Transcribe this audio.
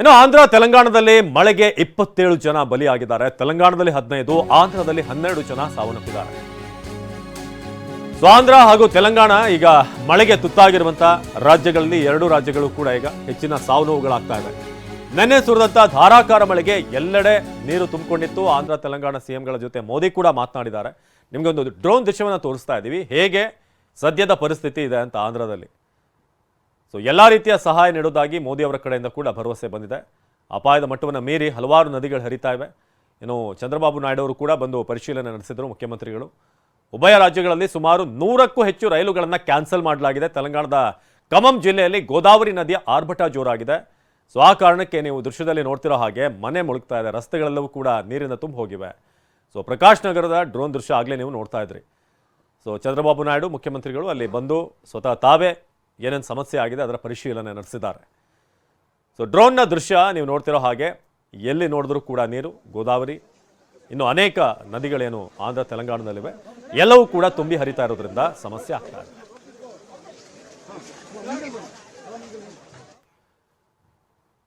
ಇನ್ನು ಆಂಧ್ರ, ತೆಲಂಗಾಣದಲ್ಲಿ ಮಳೆಗೆ ಇಪ್ಪತ್ತೇಳು ಜನ ಬಲಿಯಾಗಿದ್ದಾರೆ. ತೆಲಂಗಾಣದಲ್ಲಿ ಹದಿನೈದು, ಆಂಧ್ರದಲ್ಲಿ ಹನ್ನೆರಡು ಜನ ಸಾವನ್ನಪ್ಪಿದ್ದಾರೆ. ಸೊ, ಆಂಧ್ರ ಹಾಗೂ ತೆಲಂಗಾಣ ಈಗ ಮಳೆಗೆ ತುತ್ತಾಗಿರುವಂತ ರಾಜ್ಯಗಳಲ್ಲಿ ಎರಡು ರಾಜ್ಯಗಳು ಕೂಡ ಈಗ ಹೆಚ್ಚಿನ ಸಾವು ನೋವುಗಳಾಗ್ತಾ ಇದೆ ನಿನ್ನೆ ಸುರಿದಂತ ಧಾರಾಕಾರ ಮಳೆಗೆ ಎಲ್ಲೆಡೆ ನೀರು ತುಂಬಿಕೊಂಡಿತ್ತು. ಆಂಧ್ರ, ತೆಲಂಗಾಣ ಸಿಎಂಗಳ ಜೊತೆ ಮೋದಿ ಕೂಡ ಮಾತನಾಡಿದ್ದಾರೆ. ನಿಮಗೆ ಒಂದು ಡ್ರೋನ್ ದೃಶ್ಯವನ್ನು ತೋರಿಸ್ತಾ ಇದ್ದೀವಿ. ಹೇಗೆ ಸದ್ಯದ ಪರಿಸ್ಥಿತಿ ಇದೆ ಅಂತ ಆಂಧ್ರದಲ್ಲಿ. ಸೊ ಎಲ್ಲ ರೀತಿಯ ಸಹಾಯ ನೀಡೋದಾಗಿ ಮೋದಿ ಅವರ ಕಡೆಯಿಂದ ಕೂಡ ಭರವಸೆ ಬಂದಿದೆ. ಅಪಾಯದ ಮಟ್ಟವನ್ನು ಮೀರಿ ಹಲವಾರು ನದಿಗಳು ಹರಿತಾ ಇವೆ. ಇನ್ನು ಚಂದ್ರಬಾಬು ನಾಯ್ಡು ಅವರು ಕೂಡ ಬಂದು ಪರಿಶೀಲನೆ ನಡೆಸಿದರು ಮುಖ್ಯಮಂತ್ರಿಗಳು. ಉಭಯ ರಾಜ್ಯಗಳಲ್ಲಿ ಸುಮಾರು ನೂರಕ್ಕೂ ಹೆಚ್ಚು ರೈಲುಗಳನ್ನು ಕ್ಯಾನ್ಸಲ್ ಮಾಡಲಾಗಿದೆ. ತೆಲಂಗಾಣದ ಖಮ್ಮಂ ಜಿಲ್ಲೆಯಲ್ಲಿ ಗೋದಾವರಿ ನದಿಯ ಆರ್ಭಟ ಜೋರಾಗಿದೆ. ಸೊ ಆ ಕಾರಣಕ್ಕೆ ನೀವು ದೃಶ್ಯದಲ್ಲಿ ನೋಡ್ತಿರೋ ಹಾಗೆ ಮನೆ ಮುಳುಗ್ತಾ ಇದೆ. ರಸ್ತೆಗಳೆಲ್ಲವೂ ಕೂಡ ನೀರಿನ ತುಂಬ ಹೋಗಿವೆ. ಸೊ ಪ್ರಕಾಶ್ ನಗರದ ಡ್ರೋನ್ ದೃಶ್ಯ ಆಗಲೇ ನೀವು ನೋಡ್ತಾ ಇದ್ರಿ. ಸೊ ಚಂದ್ರಬಾಬು ನಾಯ್ಡು ಮುಖ್ಯಮಂತ್ರಿಗಳು ಅಲ್ಲಿ ಬಂದು ಸ್ವತಃ ತಾವೇ ಏನೇನು ಸಮಸ್ಯೆ ಆಗಿದೆ ಅದರ ಪರಿಶೀಲನೆ ನಡೆಸಿದ್ದಾರೆ. ಸೊ ಡ್ರೋನ್ನ ದೃಶ್ಯ ನೀವು ನೋಡ್ತಿರೋ ಹಾಗೆ ಎಲ್ಲಿ ನೋಡಿದ್ರೂ ಕೂಡ ನೀರು, ಗೋದಾವರಿ, ಇನ್ನು ಅನೇಕ ನದಿಗಳೇನು ಆಂಧ್ರ, ತೆಲಂಗಾಣದಲ್ಲಿವೆ. ಎಲ್ಲವೂ ಕೂಡ ತುಂಬಿ ಹರಿತಾ ಇರೋದ್ರಿಂದ ಸಮಸ್ಯೆ ಆಗ್ತಾ ಇದೆ.